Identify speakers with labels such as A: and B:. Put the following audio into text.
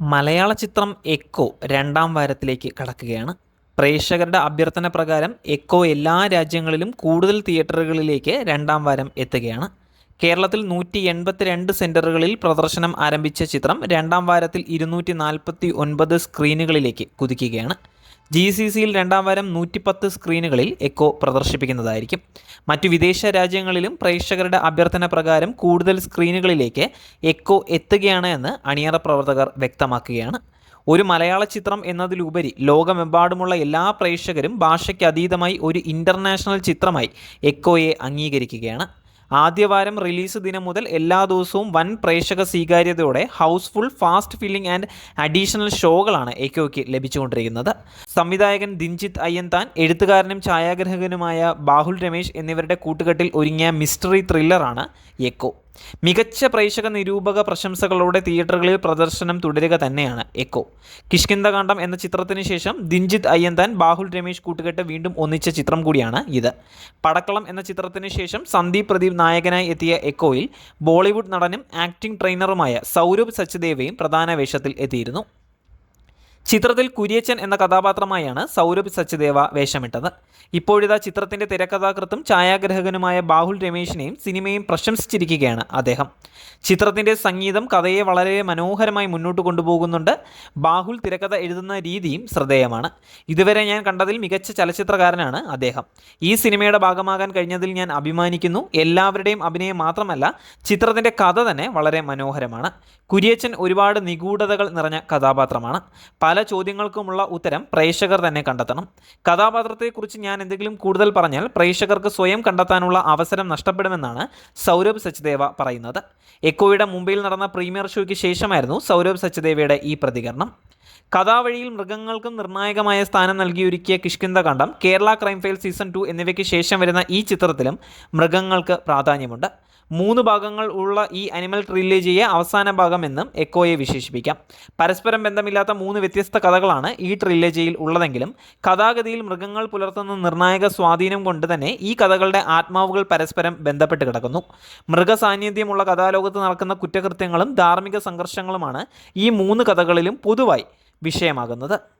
A: മലയാള ചിത്രം എക്കോ രണ്ടാം വാരത്തിലേക്ക് കടക്കുകയാണ്. പ്രേക്ഷകരുടെ അഭ്യർത്ഥന പ്രകാരം എക്കോ എല്ലാ രാജ്യങ്ങളിലും കൂടുതൽ തിയേറ്ററുകളിലേക്ക് രണ്ടാം വാരം എത്തുകയാണ്. കേരളത്തിൽ നൂറ്റി എൺപത്തിരണ്ട് സെന്ററുകളിൽ പ്രദർശനം ആരംഭിച്ച ചിത്രം രണ്ടാം വാരത്തിൽ ഇരുന്നൂറ്റി നാൽപ്പത്തി ഒൻപത് സ്ക്രീനുകളിലേക്ക് കുതിക്കുകയാണ്. ജി സി സിയിൽ രണ്ടാം വാരം നൂറ്റിപ്പത്ത് സ്ക്രീനുകളിൽ എക്കോ പ്രദർശിപ്പിക്കുന്നതായിരിക്കും. മറ്റു വിദേശ രാജ്യങ്ങളിലും പ്രേക്ഷകരുടെ അഭ്യർത്ഥന പ്രകാരം കൂടുതൽ സ്ക്രീനുകളിലേക്ക് എക്കോ എത്തുകയാണ് എന്ന് അണിയറ പ്രവർത്തകർ വ്യക്തമാക്കുകയാണ്. ഒരു മലയാള ചിത്രം എന്നതിലുപരി ലോകമെമ്പാടുമുള്ള എല്ലാ പ്രേക്ഷകരും ഭാഷയ്ക്ക് അതീതമായി ഒരു ഇന്റർനാഷണൽ ചിത്രമായി എക്കോയെ അംഗീകരിക്കുകയാണ്. ആദ്യവാരം റിലീസ് ദിനം മുതൽ എല്ലാ ദിവസവും വൻ പ്രേക്ഷക സ്വീകാര്യതയോടെ housefull fast filling and additional ഷോകളാണ് എക്കോയ്ക്ക് ലഭിച്ചുകൊണ്ടിരിക്കുന്നത്. സംവിധായകൻ ദിൻജിത്ത് അയ്യൻതാൻ എഴുത്തുകാരനും ഛായാഗ്രഹകനുമായ ബാഹുൽ രമേശ് എന്നിവരുടെ കൂട്ടുകെട്ടിൽ ഒരുങ്ങിയ മിസ്റ്ററി ത്രില്ലറാണ് എക്കോ മികച്ച പ്രേക്ഷക നിരൂപക പ്രശംസകളോടെ തിയേറ്ററുകളിൽ പ്രദർശനം തുടരുക തന്നെയാണ് എക്കോ. കിഷ്കിന്ദകാന്ഡം എന്ന ചിത്രത്തിന് ശേഷം ദിഞ്ജിത് അയ്യന്താൻ ബാഹുൽ രമേശ് കൂട്ടുകെട്ട് വീണ്ടും ഒന്നിച്ച ചിത്രം കൂടിയാണ് ഇത്. പടക്കളം എന്ന ചിത്രത്തിന് ശേഷം സന്ദീപ് പ്രദീപ് നായകനായി എത്തിയ എക്കോയിൽ ബോളിവുഡ് നടനും ആക്ടിംഗ് ട്രെയിനറുമായ സൗരഭ് സച്ദേവയും പ്രധാന വേഷത്തിൽ എത്തിയിരുന്നു. ചിത്രത്തിൽ കുര്യച്ചൻ എന്ന കഥാപാത്രമായാണ് സൗരഭ് സച്ദേവ വേഷമിട്ടത്. ഇപ്പോഴിതാ ചിത്രത്തിന്റെ തിരക്കഥാകൃത്തും ഛായാഗ്രഹകനുമായ ബാഹുൽ രമേശിനെയും സിനിമയും പ്രശംസിച്ചിരിക്കുകയാണ് അദ്ദേഹം. ചിത്രത്തിന്റെ സംഗീതം കഥയെ വളരെ മനോഹരമായി മുന്നോട്ട് കൊണ്ടുപോകുന്നുണ്ട്. ബാഹുൽ തിരക്കഥ എഴുതുന്ന രീതിയും ശ്രദ്ധേയമാണ്. ഇതുവരെ ഞാൻ കണ്ടതിൽ മികച്ച ചലച്ചിത്രകാരനാണ് അദ്ദേഹം. ഈ സിനിമയുടെ ഭാഗമാകാൻ കഴിഞ്ഞതിൽ ഞാൻ അഭിമാനിക്കുന്നു. എല്ലാവരുടെയും അഭിനയം മാത്രമല്ല ചിത്രത്തിന്റെ കഥ തന്നെ വളരെ മനോഹരമാണ്. കുര്യച്ചൻ ഒരുപാട് നിഗൂഢതകൾ നിറഞ്ഞ കഥാപാത്രമാണ്. പല ചോദ്യങ്ങൾക്കുമുള്ള ഉത്തരം പ്രേക്ഷകർ തന്നെ കണ്ടെത്തണം. കഥാപാത്രത്തെക്കുറിച്ച് ഞാൻ എന്തെങ്കിലും കൂടുതൽ പറഞ്ഞാൽ പ്രേക്ഷകർക്ക് സ്വയം കണ്ടെത്താനുള്ള അവസരം നഷ്ടപ്പെടുമെന്നാണ് സൗരഭ് സച്ദേവ പറയുന്നത്. എക്കോയുടെ മുംബൈയിൽ നടന്ന പ്രീമിയർ ഷോയ്ക്ക് ശേഷമായിരുന്നു സൗരഭ് സച്ദേവയുടെ ഈ പ്രതികരണം. കഥാവഴിയിൽ മൃഗങ്ങൾക്കും നിർണായകമായ സ്ഥാനം നൽകിയൊരുക്കിയ Kishkindha Kandam Kerala crime file season two എന്നിവയ്ക്ക് ശേഷം വരുന്ന ഈ ചിത്രത്തിലും മൃഗങ്ങൾക്ക് പ്രാധാന്യമുണ്ട്. മൂന്ന് ഭാഗങ്ങൾ ഉള്ള ഈ അനിമൽ ട്രില്ലേജിയെ അവസാന ഭാഗം എന്നും എക്കോയെ വിശേഷിപ്പിക്കാം. പരസ്പരം ബന്ധമില്ലാത്ത മൂന്ന് വ്യത്യസ്ത കഥകളാണ് ഈ ട്രില്ലേജിയിൽ ഉള്ളതെങ്കിലും കഥാഗതിയിൽ മൃഗങ്ങൾ പുലർത്തുന്ന നിർണായക സ്വാധീനം കൊണ്ട് തന്നെ ഈ കഥകളുടെ ആത്മാവുകൾ പരസ്പരം ബന്ധപ്പെട്ട് കിടക്കുന്നു. മൃഗസാന്നിധ്യമുള്ള കഥാലോകത്ത് നടക്കുന്ന കുറ്റകൃത്യങ്ങളും ധാർമ്മിക സംഘർഷങ്ങളുമാണ് ഈ മൂന്ന് കഥകളിലും പൊതുവായി വിഷയമാകുന്നത്.